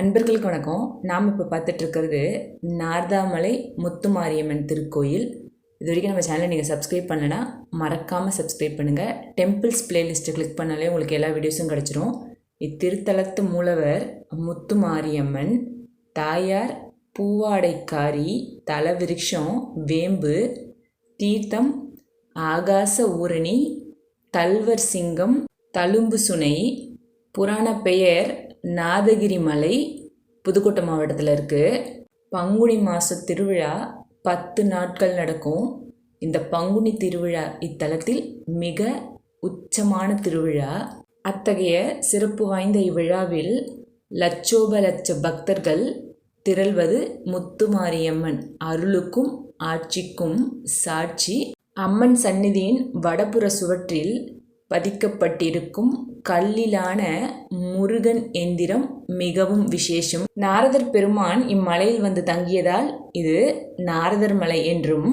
அன்பர்களுக்கு வணக்கம். நாம் இப்போ பார்த்துட்ருக்கிறது நார்தாமலை முத்துமாரியம்மன் திருக்கோயில். இது வரைக்கும் நம்ம சேனலை நீங்கள் சப்ஸ்கிரைப் பண்ணலைன்னா மறக்காமல் சப்ஸ்கிரைப் பண்ணுங்கள் டெம்பிள்ஸ் பிளேலிஸ்ட்டை கிளிக் பண்ணாலே உங்களுக்கு எல்லா வீடியோஸும் கிடச்சிரும். இத்திருத்தலத்து மூலவர் முத்துமாரியம்மன் தாயார் பூவாடைக்காரி தலவிருஷம் வேம்பு தீர்த்தம் ஆகாச ஊரணி தல்வர் சிங்கம் தழும்பு சுனை புராண பெயர் நாதகிரி மலை புதுக்கோட்டை மாவட்டத்தில் இருக்குது பங்குனி மாத திருவிழா பத்து நாட்கள் நடக்கும். இந்த பங்குனி திருவிழா இத்தலத்தில் மிக உச்சமான திருவிழா. அத்தகைய சிறப்பு வாய்ந்த இவ்விழாவில் லட்சோப லட்ச பக்தர்கள் திரள்வது முத்துமாரியம்மன் அருளுக்கும் ஆட்சிக்கும் சாட்சி. அம்மன் சந்நிதியின் வடபுற சுவற்றில் பதிக்கப்பட்டிருக்கும் கல்லிலான முருகன் எந்திரம் மிகவும் விசேஷம். நாரதர் பெருமான் இம்மலையில் வந்து தங்கியதால் இது நாரதர் மலை என்றும்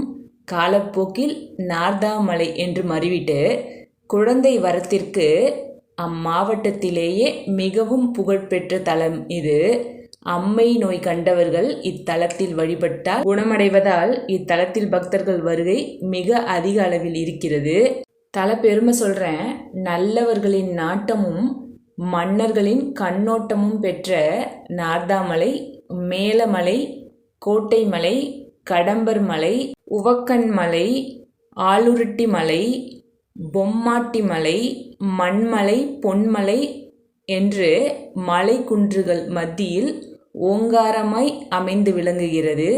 காலப்போக்கில் நார்தாமலை என்றும் அறிவிட்டு குழந்தை வரத்திற்கு அம்மாவட்டத்திலேயே மிகவும் புகழ்பெற்ற தலம் இது. அம்மை நோய் கண்டவர்கள் இத்தலத்தில் வழிபட்டால் குணமடைவதால் இத்தலத்தில் பக்தர்கள் வருகை மிக அதிக அளவில் இருக்கிறது. தல பெருமை சொல்கிறேன் நல்லவர்களின் நாட்டமும் மன்னர்களின் கண்ணோட்டமும் பெற்ற நார்தாமலை மேலமலை கோட்டைமலை கடம்பர் மலை உவக்கன் மலை ஆளுருட்டி மலை பொம்மாட்டி மலை மண்மலை பொன்மலை என்று மலை குன்றுகள் மத்தியில் ஓங்காரமாய் அமைந்து விளங்குகிறது.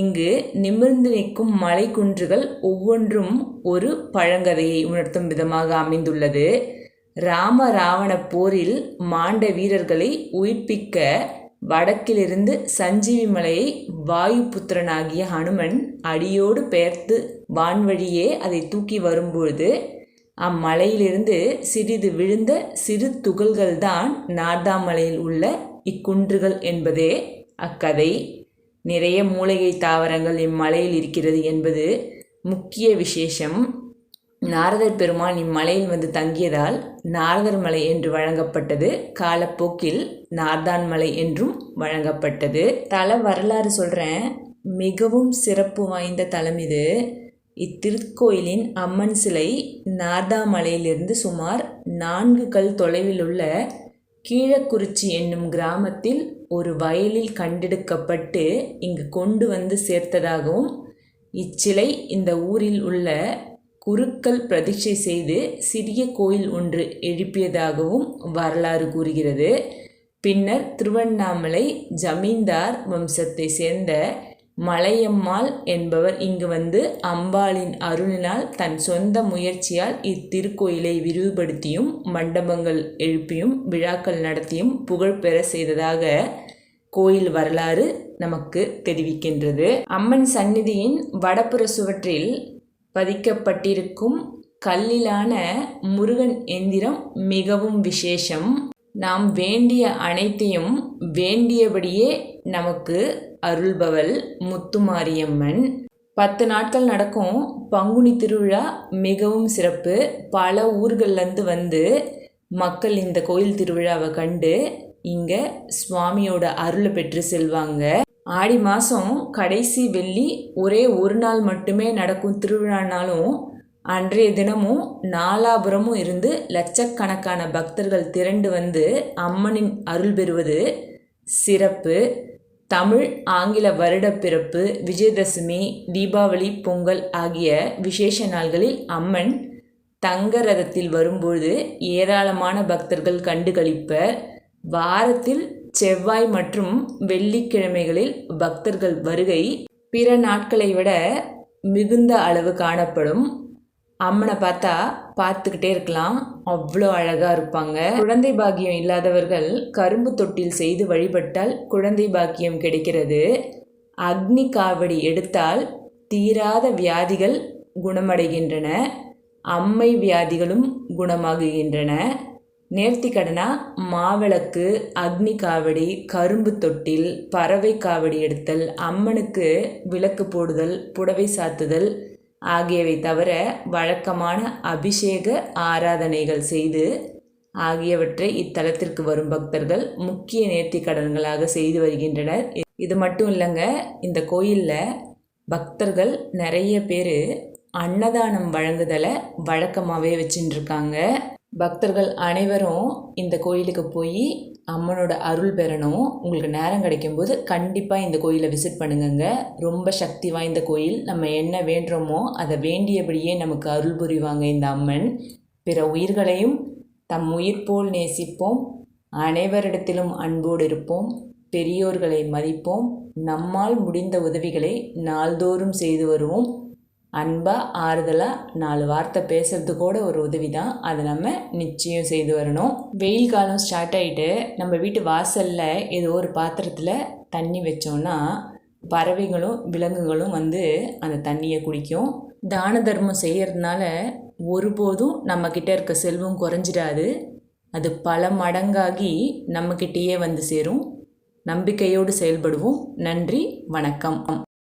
இங்கு நிமிர்ந்து நிற்கும் மலை குன்றுகள் ஒவ்வொன்றும் ஒரு பழங்கதையை உணர்த்தும் விதமாக அமைந்துள்ளது. ராம ராவண போரில் மாண்ட வீரர்களை உயிர்ப்பிக்க வடக்கிலிருந்து சஞ்சீவி மலையை வாயுபுத்திரனாகிய ஹனுமன் அடியோடு பெயர்த்து வான்வழியே அதை தூக்கி வரும்பொழுது அம்மலையிலிருந்து சிறிது விழுந்த சிறு துகள்கள்தான் நார்தாமலையில் உள்ள இக்குன்றுகள் என்பதே அக்கதை. நிறைய மூலிகை தாவரங்கள் இம்மலையில் இருக்கிறது என்பது முக்கிய விசேஷம். நாரதர் பெருமான் இம்மலையில் வந்து தங்கியதால் நாரதர் மலை என்று வழங்கப்பட்டது. காலப்போக்கில் நார்தான் மலை என்றும் வழங்கப்பட்டது. தல வரலாறு சொல்கிறேன் மிகவும் சிறப்பு வாய்ந்த தலம் இது. இத்திருக்கோயிலின் அம்மன் சிலை நார்தாமலையிலிருந்து சுமார் நான்கு கல் தொலைவில் உள்ள கீழக்குறிச்சி என்னும் கிராமத்தில் ஒரு வயலில் கண்டெடுக்கப்பட்டு இங்கு கொண்டு வந்து சேர்த்ததாகவும் இச்சிலை இந்த ஊரில் உள்ள குருக்கள் பிரதிஷ்டை செய்து சிறிய கோயில் ஒன்று எழுப்பியதாகவும் வரலாறு கூறுகிறது. பின்னர் திருவண்ணாமலை ஜமீன்தார் வம்சத்தை சேர்ந்த மலையம்மாள் என்பவர் இங்கு வந்து அம்பாளின் அருளினால் தன் சொந்த முயற்சியால் இத்திருக்கோயிலை விரிவுபடுத்தியும் மண்டபங்கள் எழுப்பியும் விழாக்கள் நடத்தியும் புகழ் பெற செய்ததாக கோயில் வரலாறு நமக்கு தெரிவிக்கின்றது. அம்மன் சந்நிதியின் வடப்புற சுவற்றில் பதிக்கப்பட்டிருக்கும் கல்லிலான முருகன் எந்திரம் மிகவும் விசேஷம். நாம் வேண்டிய அனைத்தையும் வேண்டியபடியே நமக்கு அருள்பவள் முத்துமாரியம்மன். பத்து நாட்கள் நடக்கும் பங்குனி திருவிழா மிகவும் சிறப்பு. பல ஊர்கள்லேருந்து வந்து மக்கள் இந்த கோயில் திருவிழாவை கண்டு இங்கே சுவாமியோட அருளை பெற்று செல்வாங்க. ஆடி மாதம் கடைசி வெள்ளி ஒரே ஒரு நாள் மட்டுமே நடக்கும் திருவிழானாலும் அன்றைய தினமும் நாலாபுரமும் இருந்து லட்சக்கணக்கான பக்தர்கள் திரண்டு வந்து அம்மனின் அருள் பெறுவது சிறப்பு. தமிழ் ஆங்கில வருடப்பிறப்பு விஜயதசமி தீபாவளி பொங்கல் ஆகிய விசேஷ நாள்களில் அம்மன் தங்க ரதத்தில் வரும்பொழுது ஏராளமான பக்தர்கள் கண்டுகளிப்பர் வாரத்தில் செவ்வாய் மற்றும் வெள்ளிக்கிழமைகளில் பக்தர்கள் வருகை பிற நாட்களை விட மிகுந்த அளவு காணப்படும். அம்மனை பார்த்தா பார்த்துக்கிட்டே இருக்கலாம். அவ்வளோ அழகாக இருப்பாங்க. குழந்தை பாக்கியம் இல்லாதவர்கள் கரும்பு தொட்டில் செய்து வழிபட்டால் குழந்தை பாக்கியம் கிடைக்கிறது. அக்னி காவடி எடுத்தால் தீராத வியாதிகள் குணமடைகின்றன. அம்மை வியாதிகளும் குணமாகுகின்றன. நேர்த்தி கடனா மாவிளக்கு அக்னி காவடி கரும்பு தொட்டில் பறவை காவடி எடுத்தல் அம்மனுக்கு விளக்கு போடுதல் புடவை சாத்துதல் ஆகியவை தவிர வழக்கமான அபிஷேக ஆராதனைகள் செய்து ஆகியவற்றை இத்தலத்திற்கு வரும் பக்தர்கள் முக்கிய நேர்த்திக்கடன்களாக செய்து வருகின்றனர். இது மட்டும் இல்லைங்க இந்த கோயிலில் பக்தர்கள் நிறைய பேர் அன்னதானம் வழங்குதலை வழக்கமாகவே வச்சுட்டுருக்காங்க பக்தர்கள் அனைவரும் இந்த கோயிலுக்கு போய் அம்மனோட அருள் பெறணும். உங்களுக்கு நேரம் கிடைக்கும்போது கண்டிப்பாக இந்த கோயிலை விசிட் பண்ணுங்கங்க. ரொம்ப சக்தி வாய்ந்த கோயில். நம்ம என்ன வேண்டுறோமோ அதை வேண்டியபடியே நமக்கு அருள் புரிவாங்க இந்த அம்மன். பிற உயிர்களையும் தம் உயிர் போல் நேசிப்போம். அனைவரிடத்திலும் அன்போடு இருப்போம். பெரியோர்களை மதிப்போம். நம்மால் முடிந்த உதவிகளை நாள்தோறும் செய்து வருவோம். அன்பாக ஆறுதலாக நாலு வார்த்தை பேசுறது கூட ஒரு உதவி தான் அதை நம்ம நிச்சயம் செய்து வரணும். வெயில் காலம் ஸ்டார்ட் ஆகிட்டு நம்ம வீட்டு வாசலில் ஏதோ ஒரு பாத்திரத்தில் தண்ணி வச்சோன்னா பறவைகளும் விலங்குகளும் வந்து அந்த தண்ணியை குடிக்கும். தான தர்மம் செய்கிறதுனால ஒருபோதும் நம்மக்கிட்ட இருக்க செல்வம் குறைஞ்சிடாது. அது பல மடங்காகி நம்மக்கிட்டேயே வந்து சேரும். நம்பிக்கையோடு செயல்படுவோம். நன்றி வணக்கம்.